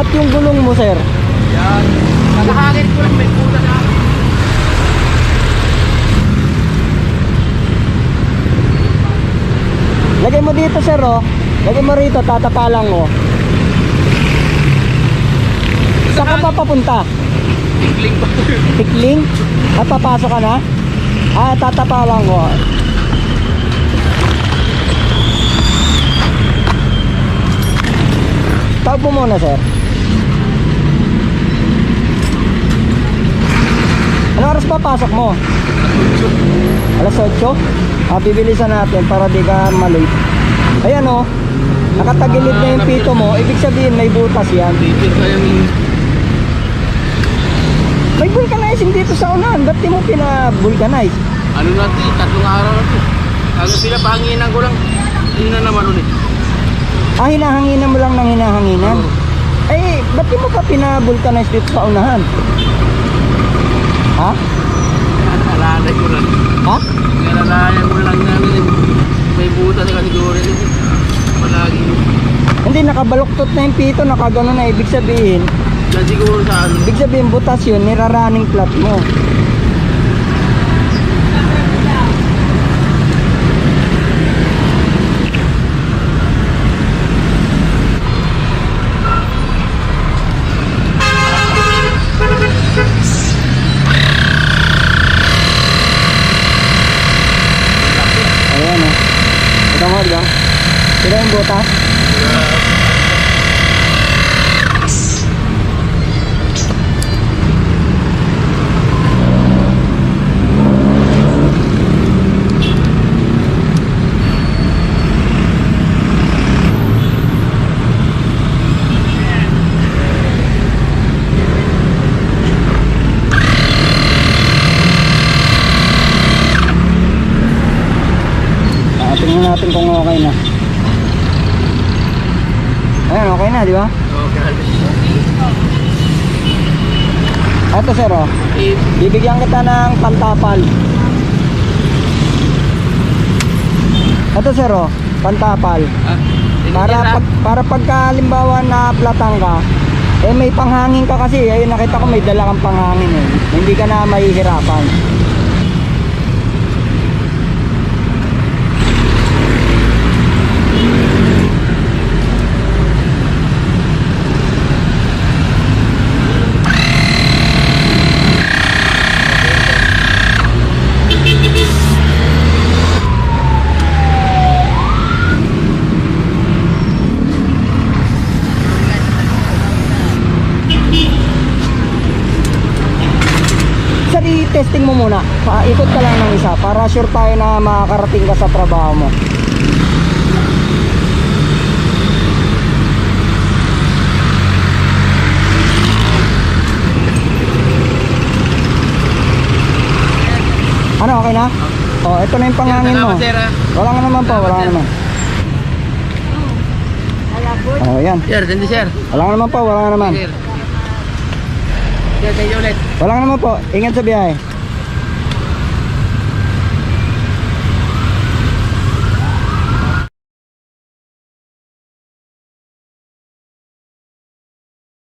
flat yung gulong mo, sir. Yan. Nakahangin ko lang, may puta na. Lagay mo dito, sir, oh. Lagay mo rito, tatapalan mo. Saan ka pa papunta? Tingling pa. Tikling? At papasok ka na? Ah, tatapalan ko. Tawag mo muna, sir. Ano oras pa pasok mo? Alas 8? Ah, bibilisan natin para di ka malate. Ayan oh. Nakatagilid na yung pito mo. Ibig sabihin may butas yan. May vulcanizing dito sa unahan. Ba't di mo pina-vulcanize? ano natin, tatlong araw na to. Ang pinapahanginan ko lang. Hindi na naman ulit. Ah, hinahanginan mo lang ng hinahanginan? Eh, ba't di mo pa pina-vulcanize dito sa unahan? Ha? Alalay ko lang. Ha? Nalalayan ko lang namin. May buta na kasiguro rin. Palagi. Hindi, nakabaluktot na yung pito, nakagano na. Ibig sabihin, Yan siguro sa ano. ibig sabihin butas yun, niraraning flat mo. Ayan o. Ito mo, di ba? Sila yung butas? Ah, tingnan natin kung okay na. Ayan, okay na, di ba? Okay. Ito sir, oh. Bibigyan kita ng pantapal. Ito sir, oh. Pantapal. ah, Para pag, para pagka halimbawa na platang ka, eh may panghangin ka kasi. Ayun nakita ko may dala kang panghangin eh. Hindi ka na mahihirapan. Sir, i-testing mo muna. Paikot ka lang ng isa para sure tayo na makakarating ka sa trabaho mo. Ano, okay na? Oh, ito na yung pangangin mo. Ah. Wala nga naman po, wala nga naman. Oh, yan. Sir, hindi sir. Wala nga naman po, wala nga naman. Thank you ulit. Wala naman po. Ingat sa biyahe.